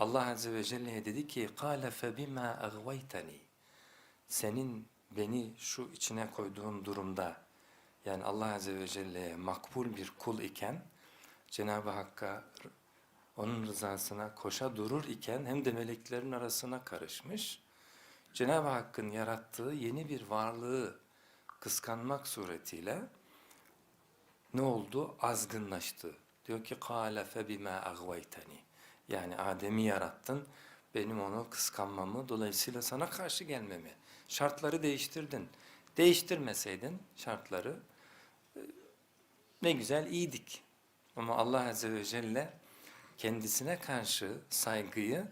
Allah Azze ve Celle'ye dedi ki قَالَ فَبِمَا اَغْوَيْتَنِي Senin beni şu içine koyduğun durumda yani Allah Azze ve Celle'ye makbul bir kul iken Cenab-ı Hakk'a onun rızasına koşa durur iken hem de meleklerin arasına karışmış. Cenab-ı Hakk'ın yarattığı yeni bir varlığı kıskanmak suretiyle ne oldu? Azgınlaştı. Diyor ki قَالَ فَبِمَا اَغْوَيْتَنِي yani Adem'i yarattın, benim onu kıskanmamı, dolayısıyla sana karşı gelmemi. Şartları değiştirdin. Değiştirmeseydin şartları e, ne güzel iyiydik. Ama Allah Azze ve Celle kendisine karşı saygıyı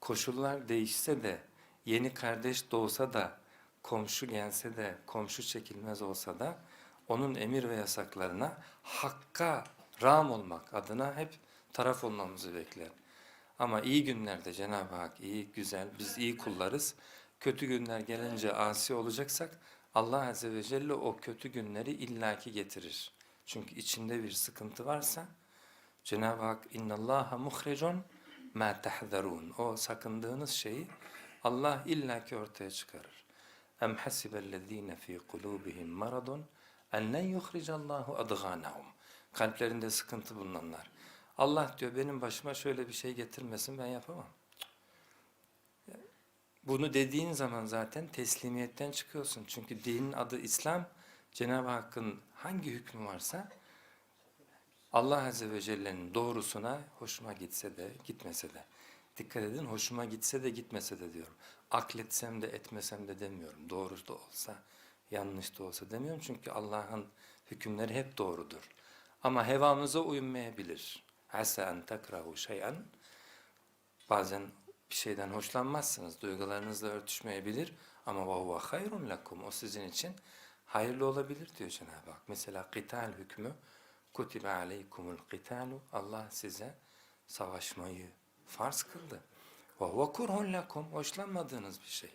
koşullar değişse de, yeni kardeş doğsa da, komşu gelse de, komşu çekilmez olsa da, onun emir ve yasaklarına hakka ram olmak adına hep taraf olmamızı bekler. Ama iyi günlerde Cenab-ı Hak iyi, güzel, biz iyi kullarız. Kötü günler gelince asi olacaksak Allah Azze ve Celle o kötü günleri illaki getirir. Çünkü içinde bir sıkıntı varsa Cenab-ı Hak innallaha muhrecun ma tahzarun. O sakındığınız şeyi Allah illaki ortaya çıkarır. Em hasibellezine fi kulubihim maradun en len yuhricallahu adghanahum. Kalplerinde sıkıntı bulunanlar. Allah diyor benim başıma şöyle bir şey getirmesin ben yapamam. Bunu dediğin zaman zaten teslimiyetten çıkıyorsun. Çünkü dinin adı İslam. Cenab-ı Hakk'ın hangi hükmü varsa Allah Azze ve Celle'nin doğrusuna hoşuma gitse de gitmese de. Dikkat edin hoşuma gitse de gitmese de diyorum. Akletsem de etmesem de demiyorum. Doğru da olsa yanlış da olsa demiyorum. Çünkü Allah'ın hükümleri hep doğrudur. Ama hevamıza uymayabilir. Asa en tekrahu şey'en bazen bir şeyden hoşlanmazsınız, duygularınızla örtüşmeyebilir ama ve huve hayrun lakum o sizin için hayırlı olabilir diyor Cenab-ı Hak. Mesela kıtal hükmü kutibe aleykumul kıtalu Allah size savaşmayı farz kıldı. Ve huve kurhun lakum hoşlanmadığınız bir şey.